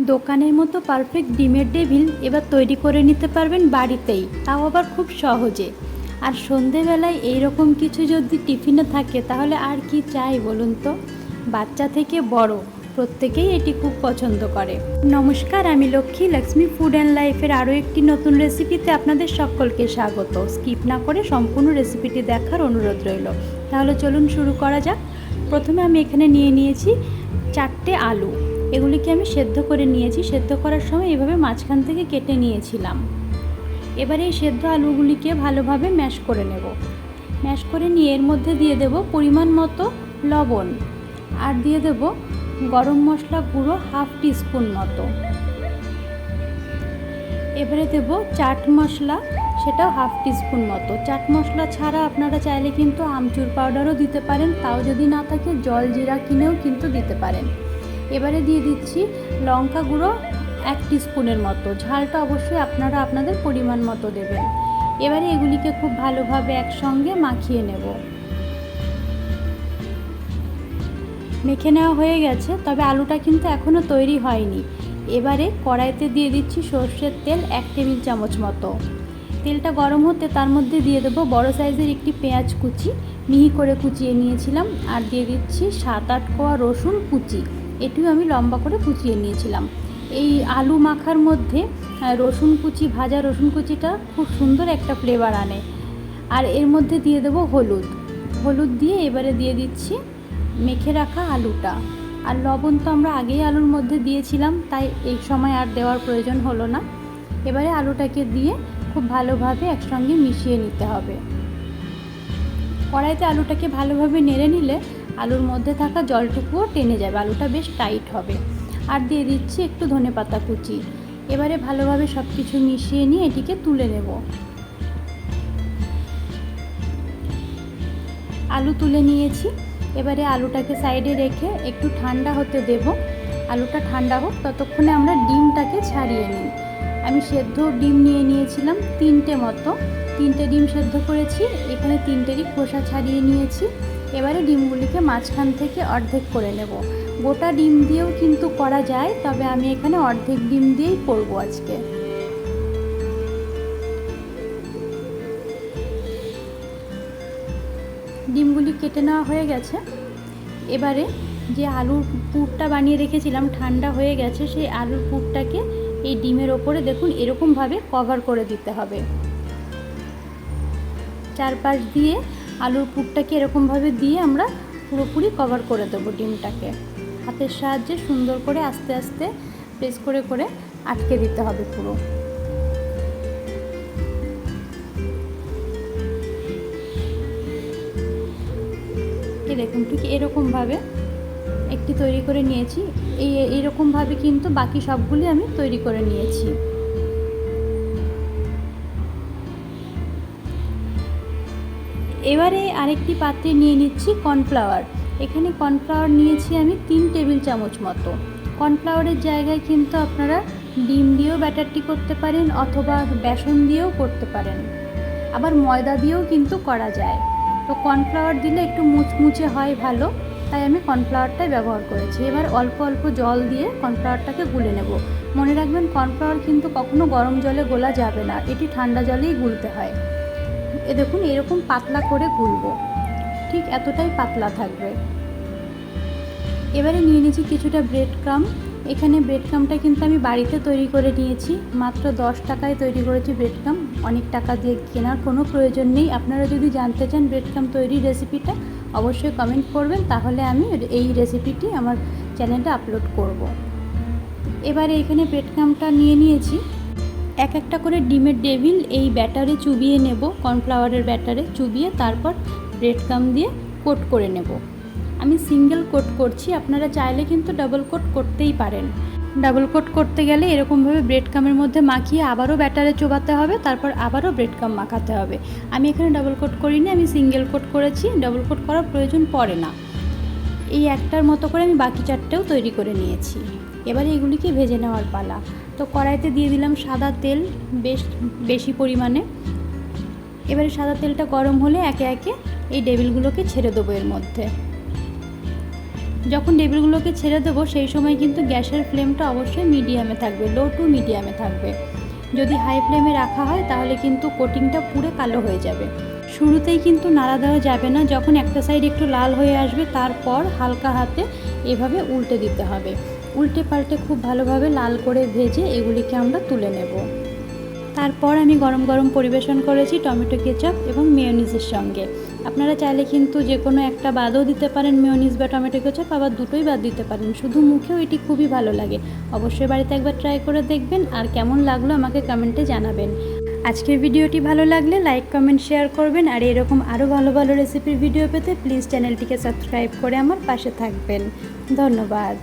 দোকানের মতো পারফেক্ট ডিমের ডেভিল এবার তৈরি করে নিতে পারবেন বাড়িতেই। তাও আবার খুব সহজে। আর সন্ধেবেলায় এইরকম কিছু যদি টিফিনে থাকে, তাহলে আর কি চাই বলুন তো? বাচ্চা থেকে বড়, প্রত্যেকেই এটি খুব পছন্দ করে। নমস্কার, আমি লক্ষ্মী লক্ষ্মী ফুড অ্যান্ড লাইফের আরও একটি নতুন রেসিপিতে আপনাদের সকলকে স্বাগত। স্কিপ না করে সম্পূর্ণ রেসিপিটি দেখার অনুরোধ রইল। তাহলে চলুন শুরু করা যাক। প্রথমে আমি এখানে নিয়ে নিয়েছি চারটে আলু। এগুলিকে আমি সেদ্ধ করে নিয়েছি। সেদ্ধ করার সময় এভাবে মাঝখান থেকে কেটে নিয়েছিলাম। এবারে এই সেদ্ধ আলুগুলিকে ভালোভাবে ম্যাশ করে নেব। ম্যাশ করে নিয়ে এর মধ্যে দিয়ে দেব পরিমাণ মতো লবণ। আর দিয়ে দেব গরম মশলা গুঁড়ো হাফ টিস্পুন মতো। এবারে দেব চাট মশলা, সেটাও হাফ টিস্পুন মতো। চাট মশলা ছাড়া আপনারা চাইলে কিন্তু আমচুর পাউডারও দিতে পারেন, তাও যদি না থাকে জল জিরা কিনেও কিন্তু দিতে পারেন। এবারে দিয়ে দিচ্ছি লঙ্কা গুঁড়ো এক স্পুনের মতো। ঝালটা অবশ্যই আপনারা আপনাদের পরিমাণ মতো দেবেন। এবারে এগুলিকে খুব ভালোভাবে একসঙ্গে মাখিয়ে নেব। মেখে নেওয়া হয়ে গেছে, তবে আলুটা কিন্তু এখনও তৈরি হয়নি। এবারে কড়াইতে দিয়ে দিচ্ছি সর্ষের তেল এক টেবিল চামচ মতো। তেলটা গরম হতে তার মধ্যে দিয়ে দেবো বড় সাইজের একটি পেঁয়াজ কুচি। মিহি করে কুচিয়ে নিয়েছিলাম, আর দিয়ে দিচ্ছি সাত আট কোয়া রসুন কুচি। এটিও আমি লম্বা করে কুচিয়ে নিয়েছিলাম। এই আলু মাখার মধ্যে রসুন কুচি, ভাজা রসুন কুচিটা খুব সুন্দর একটা ফ্লেভার আনে। আর এর মধ্যে দিয়ে দেবো হলুদ। হলুদ দিয়ে এবারে দিয়ে দিচ্ছি মেখে রাখা আলুটা। আর লবণ তো আমরা আগেই আলুর মধ্যে দিয়েছিলাম, তাই এই সময় আর দেওয়ার প্রয়োজন হলো না। এবারে আলুটাকে দিয়ে খুব ভালোভাবে একসঙ্গে মিশিয়ে নিতে হবে। কড়াইতে আলুটাকে ভালোভাবে নেড়ে নিলে আলুর মধ্যে থাকা জলটুকুও টেনে যাবে, আলুটা বেশ টাইট হবে। আর দিয়ে দিচ্ছি একটু ধনে পাতা কুচি। এবারে ভালোভাবে সব কিছু মিশিয়ে নিয়ে এটিকে তুলে নেব। আলু তুলে নিয়েছি। এবারে আলুটাকে সাইডে রেখে একটু ঠান্ডা হতে দেব। আলুটা ঠান্ডা হোক, ততক্ষণে আমরা ডিমটাকে ছাড়িয়ে নিই। আমি সেদ্ধ ডিম নিয়ে নিয়েছিলাম তিনটে মতো। তিনটে ডিম সেদ্ধ করেছি, এখানে তিনটেরই খোসা ছাড়িয়ে নিয়েছি। এবারে ডিমগুলিকে মাঝখান থেকে অর্ধেক করে নেব। গোটা ডিম দিয়েও কিন্তু করা যায়, তবে আমি এখানে অর্ধেক ডিম দিয়েই করব আজকে। ডিমগুলি কেটে নেওয়া হয়ে গেছে। এবারে যে আলুর পুরটা বানিয়ে রেখেছিলাম, ঠান্ডা হয়ে গেছে, সেই আলুর পুরটাকে এই ডিমের ওপরে দেখুন, এরকমভাবে কভার করে দিতে হবে। চারপাশ দিয়ে আলুর পুরটাকে এরকমভাবে দিয়ে আমরা পুরোপুরি কভার করে দেবো ডিমটাকে। হাতের সাহায্যে সুন্দর করে আস্তে আস্তে প্রেস করে করে আটকে দিতে হবে পুরো। দেখুন, ঠিক এরকমভাবে একটি তৈরি করে নিয়েছি। এই, এইরকমভাবে কিন্তু বাকি সবগুলি আমি তৈরি করে নিয়েছি। এবারে আরেকটি পাত্রে নিয়ে নিচ্ছি কর্নফ্লাওয়ার। এখানে কর্নফ্লাওয়ার নিয়েছি আমি তিন টেবিল চামচ মতো। কর্নফ্লাওয়ারের জায়গায় কিন্তু আপনারা ডিম দিয়েও ব্যাটারটি করতে পারেন অথবা বেসন দিয়েও করতে পারেন। আবার ময়দা দিয়েও কিন্তু করা যায়। তো কর্নফ্লাওয়ার দিলে একটু মুচমুচে হয় ভালো, তাই আমি কর্নফ্লাওয়ারটাই ব্যবহার করেছি। এবার অল্প অল্প জল দিয়ে কর্নফ্লাওয়ারটাকে গুলে নেব। মনে রাখবেন কর্নফ্লাওয়ার কিন্তু কখনো গরম জলে গোলা যাবে না, এটি ঠান্ডা জলেই গুলতে হয়। এ দেখুন, এরকম পাতলা করে গুলবো। ঠিক এতটাই পাতলা থাকবে। এবারে নিয়ে নিয়েছি কিছুটা ব্রেড ক্রাম এখানে ব্রেড ক্রামটা কিন্তু আমি বাড়িতে তৈরি করে নিয়েছি। মাত্র দশ টাকায় তৈরি করেছি ব্রেড ক্রাম অনেক টাকা দিয়ে কেনার কোনো প্রয়োজন নেই। আপনারা যদি জানতে চান ব্রেড ক্রাম তৈরির রেসিপিটা অবশ্যই কমেন্ট করবেন। তাহলে আমি এই রেসিপিটি আমার চ্যানেলে আপলোড করব। এবারে এখানে ব্রেড ক্রামটা নিয়ে নিয়েছি। এক একটা করে ডিমের ডেভিল এই ব্যাটারে চুবিয়ে নেব, কর্নফ্লাওয়ারের ব্যাটারে চুবিয়ে তারপর ব্রেড ক্রাম দিয়ে কোট করে নেব। আমি সিঙ্গেল কোট করছি, আপনারা চাইলে কিন্তু ডাবল কোট করতেই পারেন। ডাবল কোট করতে গেলে এরকমভাবে ব্রেড কামের মধ্যে মাখিয়ে আবারও ব্যাটারে চোবাতে হবে, তারপর আবারও ব্রেড কাম মাখাতে হবে। আমি এখানে ডাবল কোট করিনি, আমি সিঙ্গেল কোট করেছি, ডাবল কোট করার প্রয়োজন পড়ে না। এই একটার মতো করে আমি বাকি চারটেও তৈরি করে নিয়েছি। এবারে এগুলিকে ভেজে নেওয়ার পালা। তো কড়াইতে দিয়ে দিলাম সাদা তেল বেশ, বেশি পরিমাণে। এবারে সাদা তেলটা গরম হলে একে একে এই ডেবিলগুলোকে ছেড়ে দেবো এর মধ্যে। যখন টেবিলগুলোকে ছেড়ে দেবো, সেই সময় কিন্তু গ্যাসের ফ্লেমটা অবশ্যই মিডিয়ামে থাকবে, লো টু মিডিয়ামে থাকবে। যদি হাই ফ্লেমে রাখা হয়, তাহলে কিন্তু কোটিংটা পুরো কালো হয়ে যাবে। শুরুতেই কিন্তু নাড়া দেওয়া যাবে না, যখন একটা সাইড একটু লাল হয়ে আসবে, তারপর হালকা হাতে এভাবে উল্টে দিতে হবে। উল্টে পাল্টে খুব ভালোভাবে লাল করে ভেজে এগুলিকে আমরা তুলে নেব। তারপর আমি গরম গরম পরিবেশন করেছি টমেটো কেচাপ এবং মেয়োনিজের সঙ্গে। আপনারা চাইলে কিন্তু যে কোনো একটা বাদও দিতে পারেন মেয়োনিজ বা টমেটো কেচাপ, আবার দুটোই বাদ দিতে পারেন। শুধু মুখেও এটি খুবই ভালো লাগে। অবশ্যই বাড়িতে একবার ট্রাই করে দেখবেন আর কেমন লাগল আমাকে কমেন্টে জানাবেন। আজকের ভিডিওটি ভালো লাগলে লাইক, কমেন্ট, শেয়ার করবেন আর এরকম আরও ভালো ভালো রেসিপির ভিডিও পেতে প্লিজ চ্যানেলটিকে সাবস্ক্রাইব করে আমার পাশে থাকবেন। ধন্যবাদ।